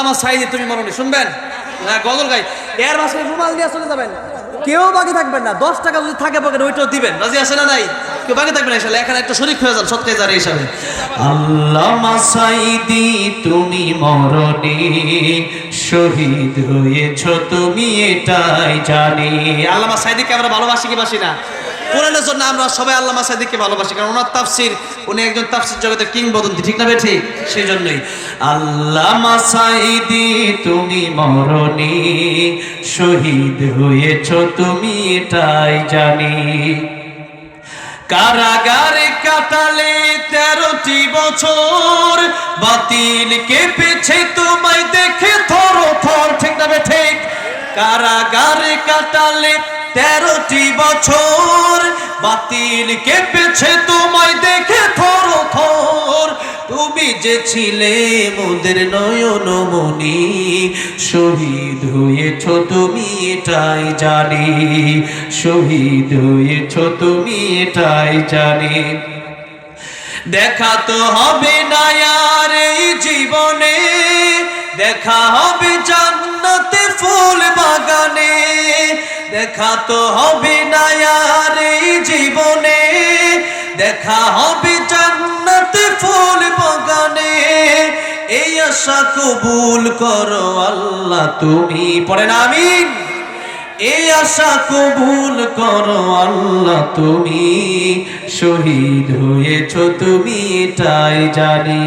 আল্লামা সাইদি তুমি মরণি শুনবেন? হ্যাঁ গজল গাই। এর মাসে রুমাল দিয়ে চলে যাবেন। কেউ বাকি থাকবেন না দশ টাকা যদি থাকে পকেটে ওইটাও দিবেন। রাজি আছে না নাই? কেউ বাকি থাকবেন না এখানে একটা শরিক হয়ে যান সত্যি জারি হিসাবে। আল্লামা সাইদি তুমি মরণে শহীদ হয়েছ তুমি এটাই জানি। আল্লামা সাইদিকে আমরা ভালোবাসি কি বাসি না? কোরআনের জন্য আমরা সবাই আল্লামা সাইদিককে ভালোবাসি, কারণ ওনার তাফসির, উনি একজন তাফসির জগতের কিংবদন্তি, ঠিক না বে ঠিক সেই জন্যই আল্লামা সাইদি তুমি মরণে, শহীদ হয়েছ তুমি, এটাই জানি। কারাগারে কাটালে তেরোটি বছর, বাতিল কেঁপেছে তোমায় দেখে থর থর ঠিক না বে ঠিক, কারাগারে কাটালে তেরোটি বছর। বাতিল কেঁপেছে তোমায় দেখে থর থর। তুমি যে ছিলে মোদের নয়ন মনি শহীদ হয়েছ তুমি এটাই জানি। শহীদ হয়েছ তুমি এটাই জানি। দেখা তো হবে না আর এই জীবনে, দেখা হবে জান্নাতে ফুল বাগানে দেখা তো হবে না আর জীবনে, দেখা হবে জান্নাতে ফুল বাগানে। এই আশা কবুল করো আল্লাহ তুমি, পড়ে না, আমিন? এই আশা কবুল করো আল্লাহ তুমি, শহীদ হয়েছ তুমি এটাই জানি।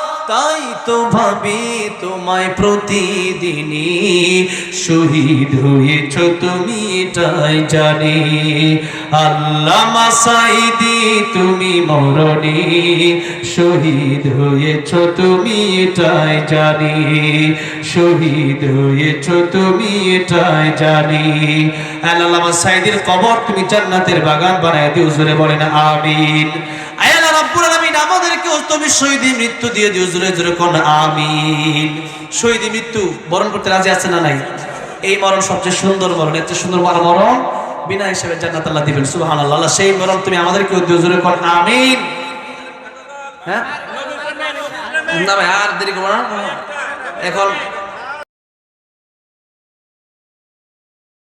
তাই তো ভাবি তোমায় প্রতিদিনই শহীদ হয়েছ তুমি এটাই জানি। আল্লাহ মাসাইদি, তুমি মরণি শহীদ হয়েছ তুমি এটাই জানি। শহীদ হয়েছ তুমি এটাই জানি। আল্লাহ সাইদির কবর তুমি জান্নাতের বাগান বানায় দিও, জোরে বলেন, আমিন। রাব্বুল তুমি শহীদ মৃত্যু দিয়ে দিও জুড়ে জুড়ে কোন, আমিন। শহীদ মৃত্যু বরণ করতে রাজি আছে না নাই? এই মরণ সবচেয়ে সুন্দর মরণ চেয়ে সুন্দর মরণ মরণ বিনা হিসেবে জান্নাত আল্লাহ দিবেন, সুবহানাল্লাহ। সেই মরণ তুমি আমাদেরকে দিও জুড়ে কোন, আমিন। হ্যাঁ? না ভাই, আর দেরি করব না। এখন